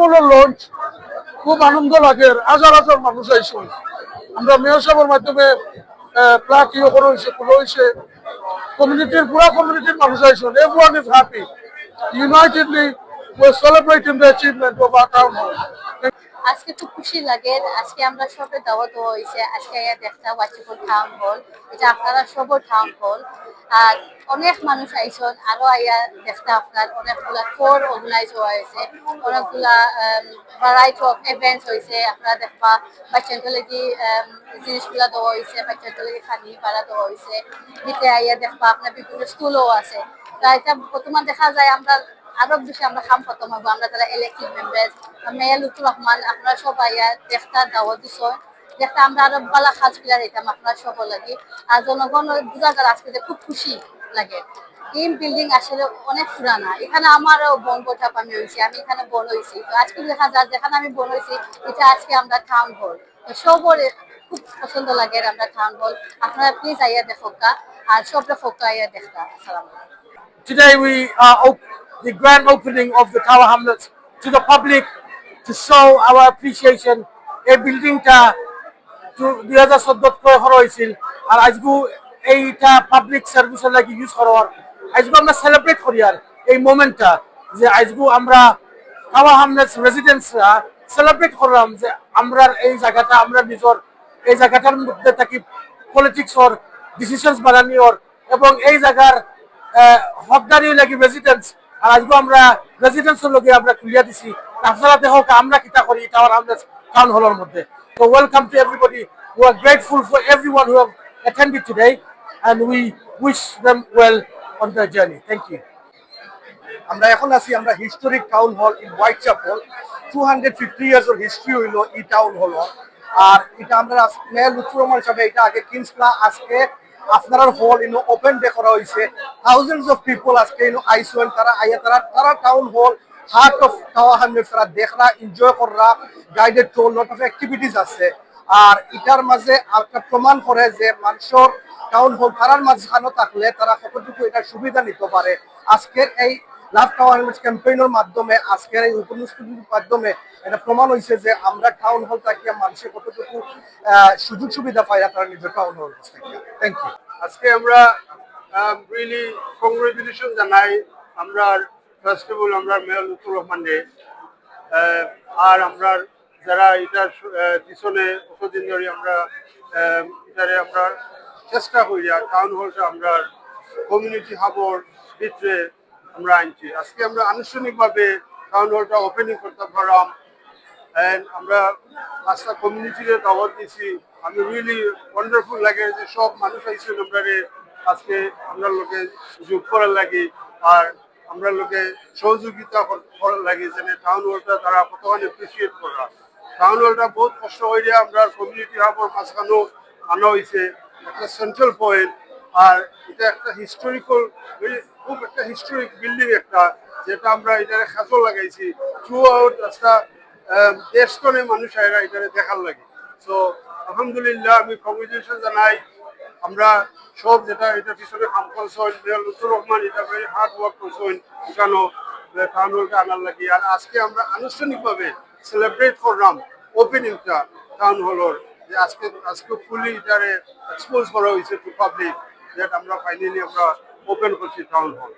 হলের লঞ্চ, খুব আনন্দ লাগে, হাজার হাজার মানুষ আইসো আমরা মেয়র সাহেবের মাধ্যমে প্লাক ইয়ে করা হয়েছে খুলে হয়েছে কমিউনিটির পুরা কমিউনিটির মানুষ আইসো everyone is happy unitedly we're celebrating the achievement. আজকে খুব খুশি লাগে, আজকে আমরা সবে দাওয়াত দেওয়া হয়েছে, আজকে দেখতা ওয়াচিপুর টাউন হল এটা আপনারা সবর টাউন হল আর অনেক মানুষ আইসন, আরও আইয়া দেখতা আপনার, অনেকগুলা ফোর অর্গানাইজ হওয়া হয়েছে, অনেকগুলা ভ্যারাইটি অফ ইভেন্টস হয়েছে, আপনারা দেখবা, বাচ্চাদের লাগি জিনিসগুলা দেওয়া হয়েছে, বাচ্চাদের লাগি খানি পাড়া দেওয়া হয়েছে দিতে আইয়া দেখবা, আপনার বিভিন্ন স্কুলও আছে। তা এটা বর্তমান দেখা যায়, আমরা আরও বেশি আমরা খাম খতম হব আমরা যারা ইলেকটেড মেম্বার্স মেয়া লুতুর রহমান, আপনারা সবাই দেখতা দাওয়াত দিছ। দেখতা আমরা আরও বালা কাজ পিলা দিতাম আপনারা সব লাগি। আর জনগণ বুঝা যায় আজকে যে খুব খুশি লাগে। এই বিল্ডিং আসলে অনেক পুরানা। এখানে আমারও বন বঠাপ আমি হয়েছি, আমি এখানে বন হয়েছি। তো আজকে দেখা যায় যেখানে আমি বন হয়েছি, এটা আজকে আমরা টাউন হল তো সবরে খুব পছন্দ লাগে আমরা টাউন হল আপনারা প্লিজ আইয়া দেখোকা আর সবটা ফোকা আইয়া দেখতা। আসসালাম Today we are the grand opening of the Tower Hamlets to the public to show our appreciation. এই বিল্ডিংটা দুই হাজার চোদ্দত করা হয়েছিল আর আজগু এইটা পাবলিক সার্ভিসের লাগি ইউজ করার আজগু আমরা সেলিব্রেট করি আর এই মোমেন্টটা যে আজগু আমরা টাওয়ার হামলেটস রেসিডেন্টসরা সেলিব্রেট করলাম যে আমরা এই জায়গাটা, আমরা নিজের এই জায়গাটার মধ্যে থাকি পলিটিক্সর ডিসিশনস বানানিওর এবং এই জায়গার হকদারি লাগি রেসিডেন্টস আর আজকে আমরা রেসিডেন্টসের লগে আমরা খুলিয়া দিছি আপনারা দেখো, আমরা কিতা করি টাওয়ার হামলেটস টাউন হলের মধ্যে So, welcome to everybody. We are grateful for everyone who have attended today and we wish them well on their journey. Thank you. আমরা এখন আছি, আমরা historic town hall in Whitechapel two hundred fifty years এর history হইল এই town hall আর এটা আমরা mayor Lutfur Rahman এটা আগে কিংসলা আজকে আপনার হল ইনো ওপেন ডে করা হয়েছে থাউজেন্ডস অফ পিপল আজকে ইনো আইসুয়েন, তারা আইয়া, তারা তারা town hall heart of tower তারা দেখরা enjoy কররা guided tour lot of activities আছে। আর ইটার মাঝে একটা প্রমাণ করে যে মানুষের টাউন হল তারার মাঝখানে থাকলে তারা কতটুকু এটা সুবিধা নিতে পারে। আজকের এই লাভ টাউন ক্যাম্পেইনের মাধ্যমে আজকের এই উপনিষ্ঠতির মাধ্যমে এটা প্রমাণ হয়েছে যে আমরা টাউন হল থাকিয়া মানুষের কতটুকু সুযোগ সুবিধা পাই তারা নিজের টাউন হল থ্যাংক ইউ আজকে আমরা রিয়েলি কংগ্রেচুলেশন জানাই আমরা ফেস্টিভ্যাল আমরা মেয়র লুতুর রহমান আর আমরা যারা এটার পিছনে কতদিন ধরে আমরা এটারে আমরা চেষ্টা করি আর টাউন হলটা আমরা কমিউনিটি হাবর ভিতরে আমরা আনছি। আজকে আমরা আনুষ্ঠানিকভাবে টাউন হলটা ওপেনিং করতে পারলাম। And আমরা পাঁচটা কমিউনিটির দাওয়াত দিছি আমি রিয়েলি ওয়ান্ডারফুল লাগে যে সব মানুষ আইসেন আমরা আজকে আমরা লোকে যোগ করার লাগে। আর আমরা লোকে সহযোগিতা করার লাগে যেন টাউন হলটা তারা কতখানি এপ্রিসিয়েট করা টাউন হলটা বহুত কষ্ট হয়ে আমরা কমিউনিটি হাবর মাঝখানেও আনা হয়েছে একটা সেন্ট্রাল পয়েন্ট আর এটা একটা হিস্টোরিক্যাল খুব একটা হিস্টোরিক বিল্ডিং একটা, যেটা আমরা এটারে খাঁচো লাগাইছি। থ্রু আউট রাস্তা দেশতনে মানুষ এরা এটারে দেখার লাগে। সো আলহামদুলিল্লাহ, আমি কংগ্রেচুলেশন জানাই। আমরা সব যেটা এটা পিছনে কাম করছেন লুতুর রহমান, এটা ভেরি হার্ড ওয়ার্ক করছেন এখানেও টাউন হলটা আনার লাগে। আর আজকে আমরা আনুষ্ঠানিকভাবে সেলিব্রেট করলাম ওপেনিংটা টাউন হলর। যে আজকে আজকে ফুলি এটারে এক্সপোজ করা হয়েছে টু পাবলিক যেটা আমরা ফাইনালি আমরা ওপেন করছি টাউন হল